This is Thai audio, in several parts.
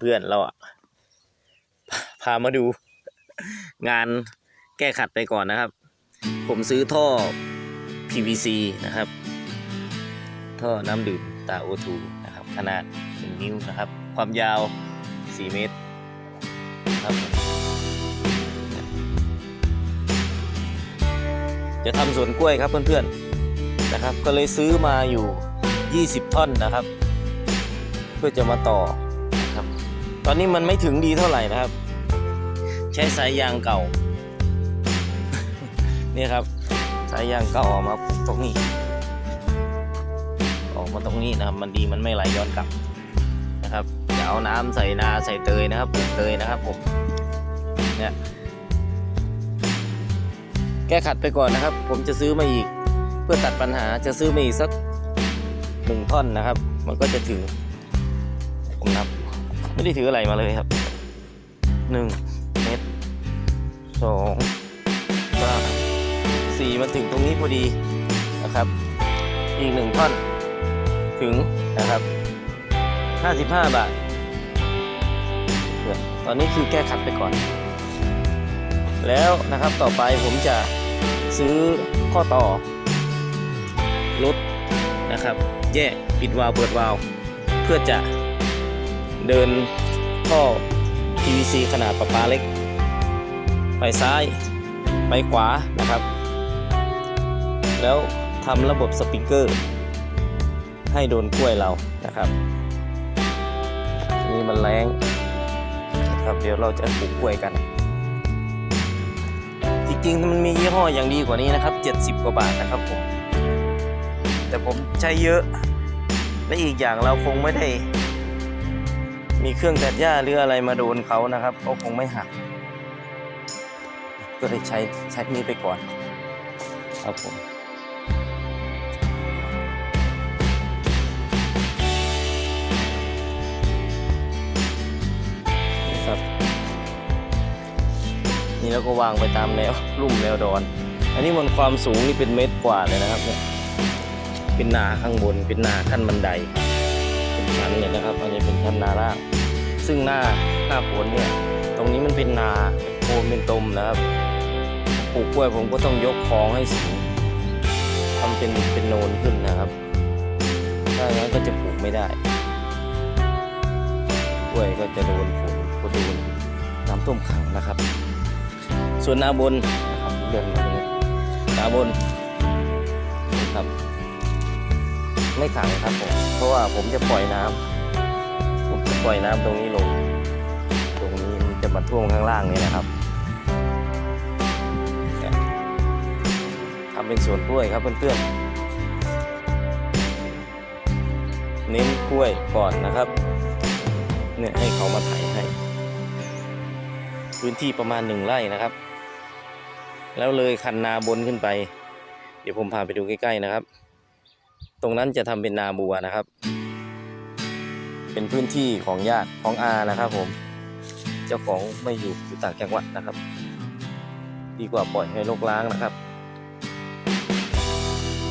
เพื่อนๆเราอะพามาดู งานแก้ขัดไปก่อนนะครับ ผมซื้อท่อ PVC นะครับ ท่อน้ำดื่มตาโอทูนะครับ ขนาด 1 นิ้วนะครับ ความยาว 4 เมตรครับจะทำสวนกล้วยครับเพื่อนๆนะครับ ก็เลยซื้อมาอยู่ 20 ท่อนนะครับ เพื่อจะมาต่อ ตอนนี้มันไม่ถึงดีเท่าไหร่นะครับ ใช้สายยางเก่า นี่ครับ สายยางเก่าออกมาตรงนี้ ออกมาตรงนี้นะครับ มันดีมันไม่ไหลย้อนกลับนะครับอย่าเอาน้ำใส่นาใส่เตยนะครับปลูกเตยนะครับผมเนี่ยแก้ขัดไปก่อนนะครับ ผมจะซื้อมาอีก เพื่อตัดปัญหาจะซื้อมาอีกสักหนึ่งท่อนนะครับ มันก็จะถึงผมนับ ไม่ได้ถืออะไรมาเลยครับหนึ่งเมตรสองสามสี่มันถึงตรงนี้พอดีนะครับ อีกหนึ่งท่อน ถึงนะครับ55บาทเนี่ยตอนนี้คือแก้ขัดไปก่อน แล้วนะครับต่อไปผมจะซื้อข้อต่อรถนะครับ แยกปิดวาล์วเปิดวาล์วเพื่อจะ เดินท่อ PVC ขนาดประปาเล็ก ไปซ้าย ไปขวานะครับ แล้วทำระบบสปริงเกอร์ ให้โดนกล้วยเรานะครับนี่มันแรงนะครับเดี๋ยวเราจะปลูกกล้วยกัน จริงๆ มันมียี่ห้ออย่างดีกว่านี้นะครับ 70 กว่าบาทนะครับผมแต่ผมใช้เยอะ และอีกอย่างเราคงไม่ได้ มีเครื่องตัดหญ้าหรืออะไรมาโดนเขานะครับเขาคงไม่หัก ก็เลยใช้ใช้นี้ไปก่อน ครับผมนี่ครับนี่แล้วก็วางไปตามแนวลุ่มแนวดอน อันนี้มันความสูงนี่เป็นเมตรกว่าเลยนะครับเนี่ยเป็นนาข้างบน เป็นนาขั้นบันไดเป็นชั้นเนี่ยนะครับ อันนี้เป็นชั้นนาล่าง ซึ่งหน้าหน้าฝนเนี่ยตรงนี้มันเป็นนาโคนเป็นตมนะครับปลูกกล้วยผมก็ต้องยกคลองให้สูงทำเป็นเป็นโนนขึ้นนะครับถ้าอย่างนั้นก็จะปลูกไม่ได้กล้วยก็จะโดนฝนก็โดนน้ำท่วมขังนะครับ ส่วนนาบนนะครับเดินมาตรงนี้นาบนนะครับ ไม่ขังครับผมเพราะว่าผมจะปล่อยน้ำ ปล่อยน้ำตรงนี้ลง ตรงนี้มันจะมาท่วมข้างล่างนี่นะครับทำเป็นสวนกล้วยครับเพื่อนๆเน้นกล้วยก่อนนะครับเนี่ยให้เขามาไถให้ พื้นที่ประมาณหนึ่งไร่นะครับ แล้วเลยคันนาบนขึ้นไป เดี๋ยวผมพาไปดูใกล้ๆนะครับ ตรงนั้นจะทำเป็นนาบัวนะครับ เป็นพื้นที่ของญาติของอานะครับผม เจ้าของไม่อยู่อยู่ต่างจังหวัดนะครับ ดีกว่าปล่อยให้โรกร้างนะครับ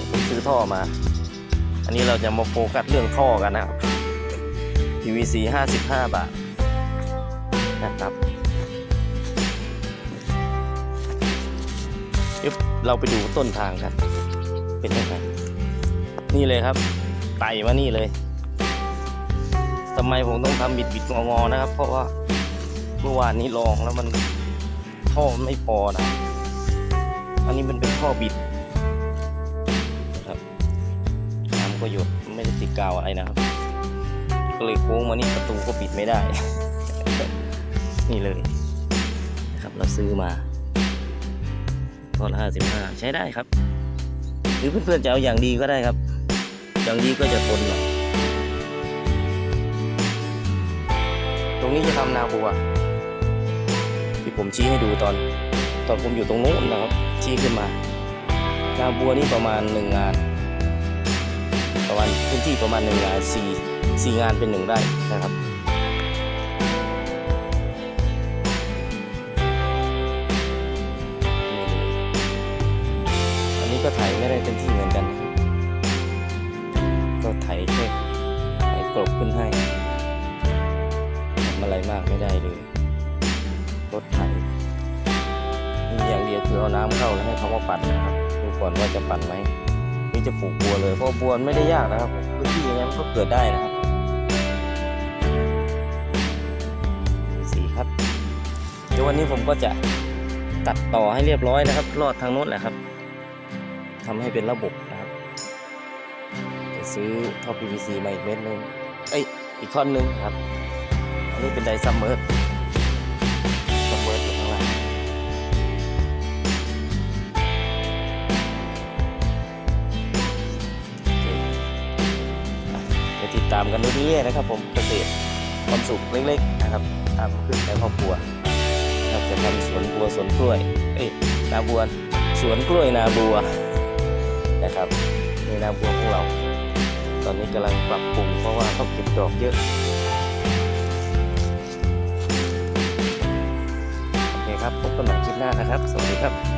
ผมซื้อท่อมา อันนี้เราจะมาโฟกัสเรื่องท่อกันนะครับ PVC 55 บาทนะครับเดี๋ยวเราไปดูต้นทางกัน เป็นยังไงนี่เลยครับไต่มานี่เลย ทำไมผมต้องทำบิดบิดงองอๆนะครับ เพราะว่าเมื่อวานนี้ลองแล้วมันท่อไม่พอนะ อันนี้มันเป็นท่อบิดนะครับน้ำก็หยดไม่ได้ติดกาวอะไรนะครับ ก็เลยโค้งมานี่ประตูก็ปิดไม่ได้ นี่เลยนะครับเราซื้อมาทอละห้าสิบห้าใช้ได้ครับ หรือเพื่อนๆจะเอาอย่างดีก็ได้ครับ อย่างดีก็จะทนหน่อย รงนี้จะทำนาบัว ที่ผมชี้ให้ดูตอน ตอนผมอยู่ตรงนู้นนะครับ ชี้ขึ้นมา นาบัวนี่ประมาณหนึ่งงาน ประมาณพื้นที่ประมาณหนึ่งงานสี่สี่งานเป็นหนึ่งไร่นะครับอันนี้ก็ไถไม่ได้เต็มที่เหมือนกันครับก็ไถแค่ไถกลบขึ้นให้ อะไรมากไม่ได้เลย รถไถมีอย่างเดียวคือเอาน้ำเข้าแล้วให้เขามาปั่นนะครับดูก่อนว่าจะปั่นไหมนี่จะปลูกบัวเลยเพราะบัวไม่ได้ยากนะครับพื้นที่อย่างนี้มันก็เกิดได้นะครับสีครับเดี๋ยววันนี้ผมก็จะตัดต่อให้เรียบร้อยนะครับลอดทางโน้นแหละครับทำให้เป็นระบบนะครับ จะซื้อท่อ PVC มาอีกเม็ดนึงเอ้ยอีกท่อนนึงครับ นนี้เป็นไดซัมเมอร์ซัมเมอร์อยู่ข้างล่างโอเคอะติดตามกันเรื่อยๆนะครับ ผมเกษตรความสุขเล็กๆนะครับทำขึ้นในครอบครัวนะครับจะทำสวนบัวสวนกล้วย เอ้ยนาบัวสวนกล้วยนาบัวนะครับในนาบัวของเรา ตอนนี้กำลังปรับปรุงเพราะว่าเขาเก็บดอกเยอะ ครับพบกันใหม่คลิปหน้านะครับ สวัสดีครับ